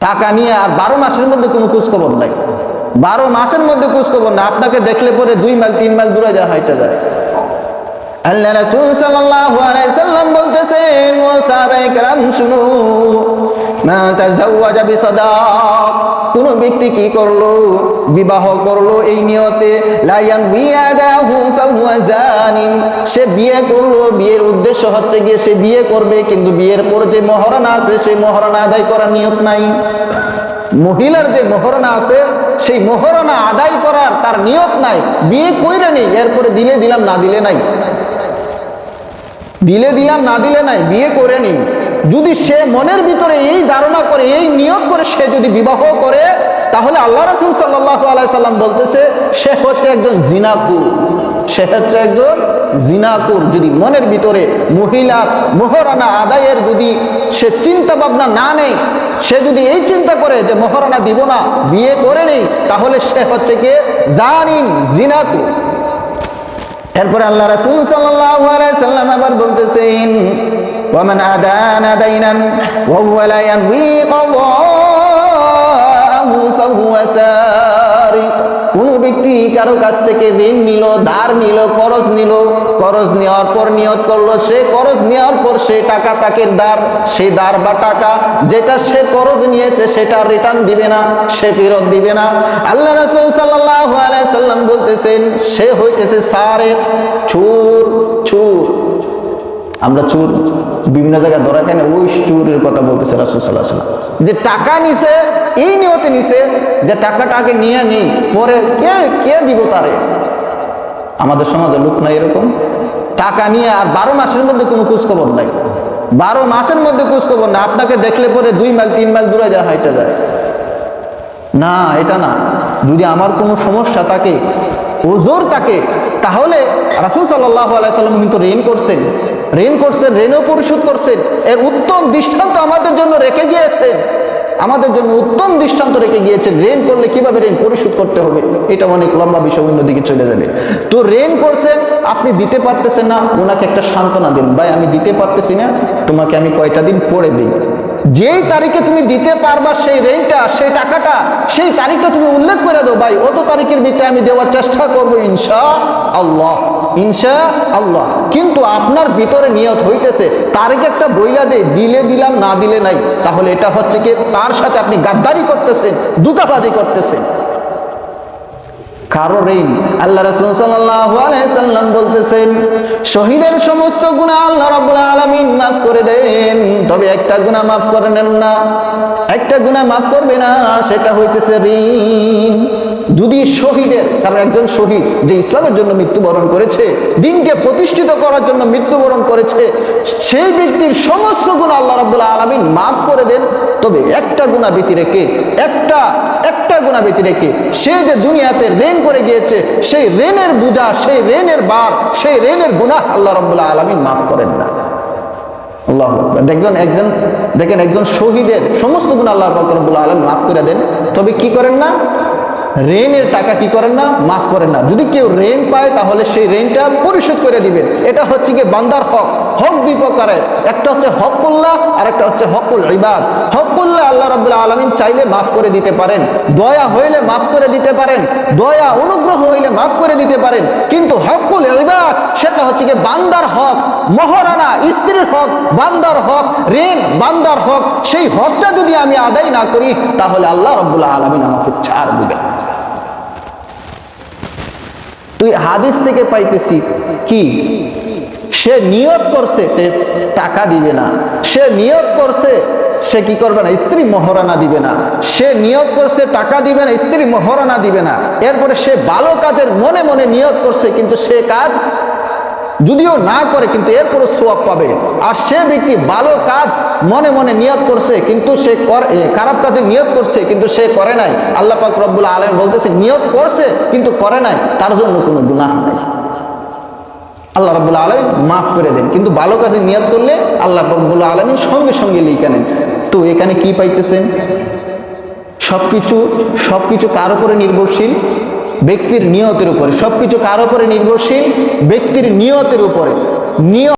টাকা নিয়ে আর বারো মাসের মধ্যে কোনো খোঁজখবর নাই। বারো মাসের মধ্যে খোঁজখবর না, আপনাকে দেখলে পরে দুই মাইল, তিন মাইল দূরে যায়, হাইটা যায়। আল্লাহ রাসূল সাল্লাল্লাহু আলাইহি সাল্লাম বলতেছেন, ও সাহাবায়ে কেরাম, শুনো। মা তাজাওয়াজা বিসাদাক কোন ব্যক্তি কি করল? বিবাহ করল এই নিয়তে। সে বিয়ে করল, বিয়ের উদ্দেশ্য হচ্ছে গিয়ে সে বিয়ে করবে, কিন্তু বিয়ের পর যে মহারণা আছে, সেই মহারণা আদায় করার নিয়ত নাই। মহিলার যে মহরণা আছে, সেই মহরণা আদায় করার তার নিয়ত নাই। বিয়ে কইরে নেই, এরপরে দিলে দিলাম, না দিলে নাই। দিলে দিলাম, না দিলে নাই, বিয়ে করে নেই। যদি সে মনের ভিতরে এই ধারণা করে, এই নিয়োগ করে সে যদি বিবাহ করে, তাহলে আল্লাহ রসুল সাল্লাহ আলাইসাল্লাম বলতেছে, সে হচ্ছে একজন জিনাকুর। সে হচ্ছে একজন জিনাকুর। যদি মনের ভিতরে মহিলার মোহরানা আদায়ের যদি সে চিন্তা ভাবনা না নেই সে যদি এই চিন্তা করে যে মোহরানা দিব না, বিয়ে করে নেই, তাহলে সে হচ্ছে কে? জানিন জিনাকুর। এরপরে আল্লাহ রাসূল সাল্লাল্লাহু আলাইহি সাল্লাম আবার বলতেছেন, ওয়ামান আদানা দাইনান ওয়া হুয়া লা ইয়ানউই কাদাহু ফাহুয়া সারিক কোন ব্যক্তি কারও কাছ থেকে ঋণ নিল, ধার নিল করজ নিল করজ নেওয়ার পর নিয়ত করল, সে করজ নেওয়ার পর সে টাকা তাকে দার সে দার বা টাকা যেটা সে করজ নিয়েছে সেটা রিটার্ন দিবে না, সে ফেরত দিবে না। আল্লাহ রসুল সাল্লাহ আলাই সাল্লাম বলতেছেন, সে হইতেছে সারের ছুর চোর। আমরা চোর বিভিন্ন জায়গায় ধরা কেন? ওই চোরের কথা বলতেছে রাসূল সাল্লাম যে টাকা নিছে, এই নিয়তে নিছে, যে টাকাটা আগে নিয়ে নেই, পরে কে কে দিব তারে? আমাদের সমাজে লোক নাই এরকম। টাকা নিয়ে আর বারো মাসের মধ্যে কোনো খোঁজখবর নাই। বারো মাসের মধ্যে খোঁজখবর না আপনাকে দেখলে পরে দুই মাইল, তিন মাইল দূরে যায়, হাইটা যায়। না, এটা না। যদি আমার কোনো সমস্যা থাকে, ওজোর থাকে, তাহলে রাসুল সাল্লাহ আলাইসাল্লাম কিন্তু ঋণ করছেন। ঋণ করছেন, ঋণও পরিশোধ করছেন। এর উত্তম দৃষ্টান্ত আমাদের জন্য রেখে গিয়েছেন। আমাদের জন্য উত্তম দৃষ্টান্ত রেখে গিয়েছেন। ঋণ করলে কীভাবে ঋণ পরিশোধ করতে হবে? এটা অনেক লম্বা বিষয়, অন্যদিকে চলে যাবে। তো ঋণ করছেন, আপনি দিতে পারতেছেন না ওনাকে একটা সান্ত্বনা দিন। ভাই, আমি দিতে পারতেছি না, তোমাকে আমি কয়টা দিন পরে দিই। যেই তারিখে তুমি দিতে পারবা সেই ঋণটা, সেই টাকাটা, সেই তারিখটা তুমি উল্লেখ করে দাও। ভাই, অত তারিখের ভিতরে আমি দেওয়ার চেষ্টা করব, ইনশা। আল্লাহ ইনশা আল্লাহ কিন্তু আপনার ভিতরে নিয়ত হইতেছে তারিখেরটা বইলা দে, দিলে দিলাম, না দিলে নাই। তাহলে এটা হচ্ছে কি, তার সাথে আপনি গাদ্দারি করতেছেন দুকাবাজি করতেছেন। কারও ঋণ? আল্লাহ রসুল সাল্লাম বলতেছেন, শহীদের সমস্ত গুনাহ আল্লাহ রাব্বুল আলামিন মাফ করে দেন। তবে একটা গুনাহ মাফ করে নেন না। একটা গুনাহ মাফ করবে না, সেটা হইতেছে ঋণ। যদি শহীদের কারণ একজন শহীদ যে ইসলামের জন্য মৃত্যুবরণ করেছে, দিনকে প্রতিষ্ঠিত করার জন্য মৃত্যুবরণ করেছে, সেই ব্যক্তির সমস্ত গুণ আল্লাহ রাব্বুল আলামিন মাফ করে দেন। তবে একটা গুণা ব্যতি রেখে, একটা একটা গুণা ব্যতি রেখে সে যে দুনিয়াতে রেন করে গিয়েছে, সেই রেনের বোঝা সেই রেনের বার, সেই রেনের গুণা আল্লাহ রাব্বুল আলামিন মাফ করেন না। আল্লাহ দেখবেন একজন, দেখেন একজন শহীদের সমস্ত গুণ আল্লাহ পাক রব্বুল আলামিন মাফ করে দেন। তবে কি করেন না? ঋণের টাকা কি করেন না? মাফ করেন না। যদি কেউ ঋণ পায়, তাহলে সেই ঋণটা পরিশোধ করে দিবেন। এটা হচ্ছে কি বান্দার হক। হক দুই প্রকারের। একটা হচ্ছে হকুল্লাহ আর একটা হচ্ছে হকুল ইবাদ। হকুল্লাহ আল্লাহ রাব্বুল আলামিন চাইলে মাফ করে দিতে পারেন। দয়া হইলে মাফ করে দিতে পারেন। দয়া অনুগ্রহ হইলে মাফ করে দিতে পারেন। কিন্তু হকুল ইবাদ, সেটা হচ্ছে কি বান্দার হক। মহারানা, স্ত্রীর হক, বান্দার হক, ঋণ, বান্দার হক। সেই হকটা যদি আমি আদায় না করি, তাহলে আল্লাহ রব্বুল আলমিন আমাকে ছাড় দিবেন। তুই হাদিস থেকে পাইতেছি কি? সে নিয়োগ করছে টাকা দিবে না। সে নিয়োগ করছে, সে কি করবে না? স্ত্রী মহরানা দিবে না। সে নিয়োগ করছে, টাকা দিবে না, স্ত্রী মহারানা দিবে না। এরপরে সে ভালো কাজের মনে মনে নিয়োগ করছে, কিন্তু সে কাজ যদিও না করে, কিন্তু এরপরও সোয়াব পাবে। আর সে ব্যক্তি ভালো কাজ মনে মনে নিয়ত করছে, কিন্তু সে খারাপ কাজে নিয়ত করছে, কিন্তু সে করে নাই। আল্লাহ পাক রব্বুল আলম বলতেছে, নিয়ত করছে, কিন্তু করে নাই। তার জন্য কোনো গুনাহ নাই। আল্লাহ রব্বুল আলম মাফ করে দেন। কিন্তু ভালো কাজে নিয়ত করলে আল্লাহ রব্বুল আলমী সঙ্গে সঙ্গে লিখে নেন। তো এখানে কি পাইতেছেন? সবকিছু সবকিছু কার উপরে নির্ভরশীল? ব্যক্তির নিয়তের উপরে সবকিছু কার উপরে নির্ভরশীল? ব্যক্তির নিয়তের উপরে। নিয়ত